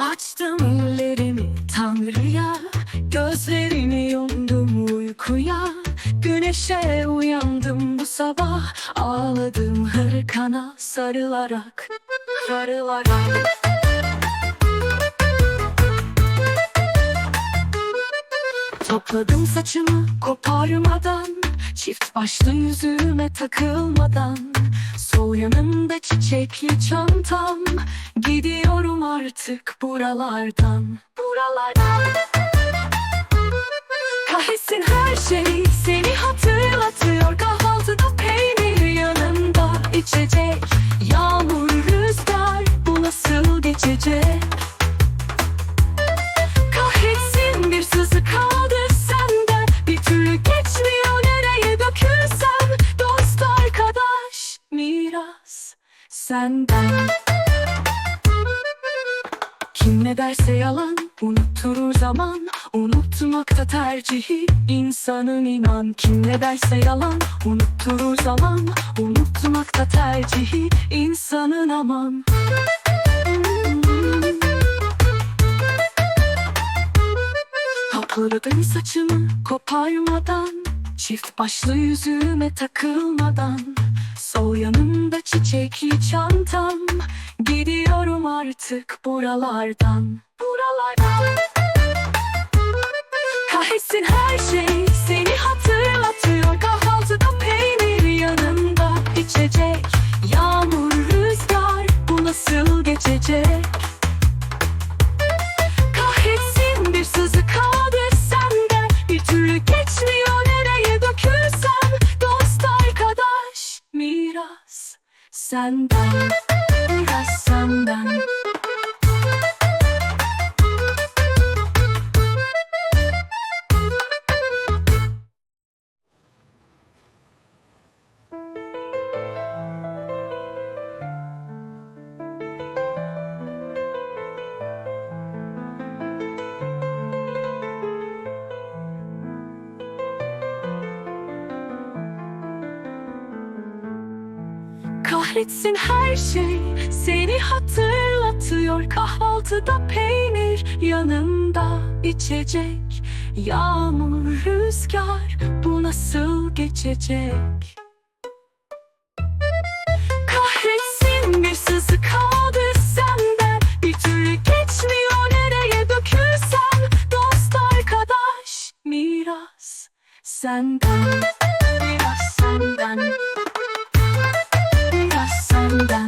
Açtım ellerimi Tanrı'ya Gözlerimi yumdum uykuya. Güneşe uyandım bu sabah. Ağladım hırkana sarılarak Sarılarak. Topladım saçımı koparmadan Çift başlı yüzüme takılmadan. Sol yanımda çiçekli çantam. Gidiyorum artık buralardan. Buralardan. Kahretsin her şey senden. Kim ne derse yalan unutturur zaman. Unutmakta tercihi insanın inan. Kim ne derse yalan unutturur zaman. Unutmakta tercihi insanın aman. Topladım saçımı koparmadan Çift başlı yüzüme takılmadan. Sol yanımda çiçekli çantam. Gidiyorum artık buralardan. Buralardan. Kahretsin her şey seni hatırlatıyor. Kahvaltıda peynir yanında içecek. Yağmur rüzgar bu nasıl geçecek miras senden Kahretsin her şey. Seni hatırlatıyor Kahvaltıda peynir yanında içecek. Yağmur rüzgar bu nasıl geçecek? Kahretsin bir sızı kaldı senden Bir türlü geçmiyor nereye dökülsem. Dost arkadaş miras senden down.